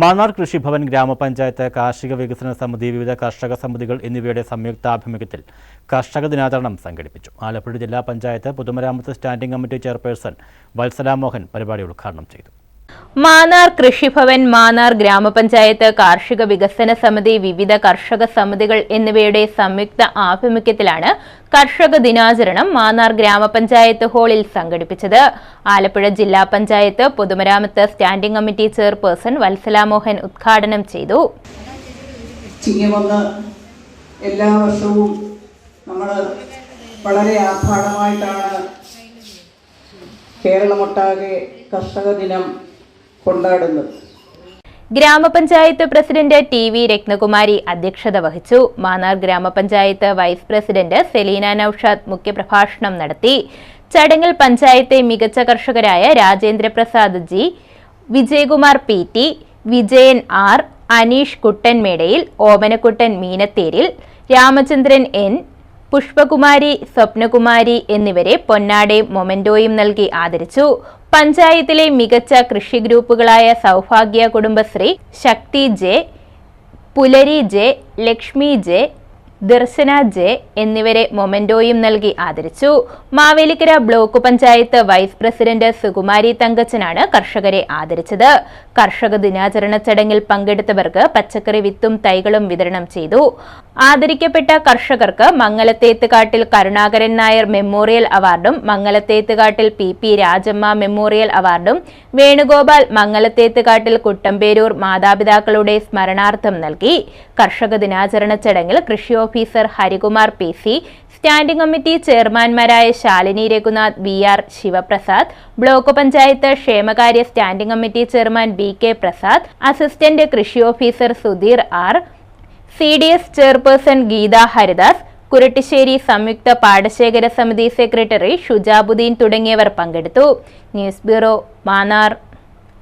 മാന്നാർ കൃഷിഭവൻ ഗ്രാമപഞ്ചായത്ത് കാർഷിക വികസന സമിതി വിവിധ കർഷക സമിതികൾ എന്നിവയുടെ സംയുക്താഭിമുഖ്യത്തിൽ കർഷക ദിനാചരണം സംഘടിപ്പിച്ചു. ആലപ്പുഴ ജില്ലാ പഞ്ചായത്ത് പൊതുമരാമത്ത് standing committee chairperson Vatsala Mohan പരിപാടി ഉദ്ഘാടനം ചെയ്തു. മാന്നാർ കൃഷിഭവൻ മാന്നാർ ഗ്രാമപഞ്ചായത്ത് കാർഷിക വികസന സമിതി വിവിധ കർഷക സമിതികൾ എന്നിവയുടെ സംയുക്ത ആഭിമുഖ്യത്തിലാണ് കർഷക ദിനാചരണം മാന്നാർ ഗ്രാമപഞ്ചായത്ത് ഹാളിൽ സംഘടിപ്പിച്ചത്. ആലപ്പുഴ ജില്ലാ പഞ്ചായത്ത് പൊതുമരാമത്ത് സ്റ്റാൻഡിംഗ് കമ്മിറ്റി ചെയർപേഴ്സൺ വത്സലാമോഹൻ ഉദ്ഘാടനം ചെയ്തു. എല്ലാ വർഷവും നമ്മൾ വളരെ ആർഭാടമായിട്ടാണ് കേരളമൊട്ടാകെ കർഷക ദിനം കൊണ്ടാടുന്നത്. ഗ്രാമപഞ്ചായത്ത് പ്രസിഡന്റ് ടി വി രത്നകുമാരി അധ്യക്ഷത വഹിച്ചു. മാന്നാർ ഗ്രാമപഞ്ചായത്ത് വൈസ് പ്രസിഡന്റ് സെലീന നൌഷാദ് മുഖ്യപ്രഭാഷണം നടത്തി. ചടങ്ങിൽ പഞ്ചായത്തെ മികച്ച കർഷകരായ Rajendra Prasad G Vijayakumar P T Vijayan R Aneesh Kuttanmedayil Omanakuttan Meenatheril Ramachandran N Pushpakumari Swapnakumari എന്നിവരെ പൊന്നാടയും മൊമെന്റോയും നൽകി ആദരിച്ചു. പഞ്ചായത്തിലെ മികച്ച കൃഷി ഗ്രൂപ്പുകളായ Saubhagya Kudumbashree Shakti J Pulari J Lakshmi J Darshana J എന്നിവരെ മൊമെന്റോയും നൽകി ആദരിച്ചു. Mavelikara block panchayat vice president Sukumari തങ്കച്ചനാണ് കർഷകരെ ആദരിച്ചത്. കർഷക ദിനാചരണ ചടങ്ങിൽ പങ്കെടുത്തവർക്ക് പച്ചക്കറി വിത്തും തൈകളും വിതരണം ചെയ്തു. ആദരിക്കപ്പെട്ട കർഷകർക്ക് മംഗലത്തേത്തുകാട്ടിൽ കരുണാകരൻ നായർ മെമ്മോറിയൽ അവാർഡും Mangalathethukattil P P Rajamma memorial അവാർഡും വേണുഗോപാൽ മംഗലത്തേത്തുകാട്ടിൽ കുട്ടമ്പേരൂർ മാതാപിതാക്കളുടെ സ്മരണാർത്ഥം നൽകി. കർഷക ദിനാചരണ ചടങ്ങിൽ കൃഷി officer Harikumar P C standing committee ചെയർമാൻമാരായ Shalini Raghunath V R Sivaprasad block panchayat ക്ഷേമകാര്യ standing committee chairman B K Prasad assistant കൃഷി officer Sudheer R C D S chairperson Geetha Haridas Kurattissery സംയുക്ത പാടശേഖര സമിതി സെക്രട്ടറി ഷുജാബുദ്ദീൻ തുടങ്ങിയവർ പങ്കെടുത്തു. News bureau Mannar.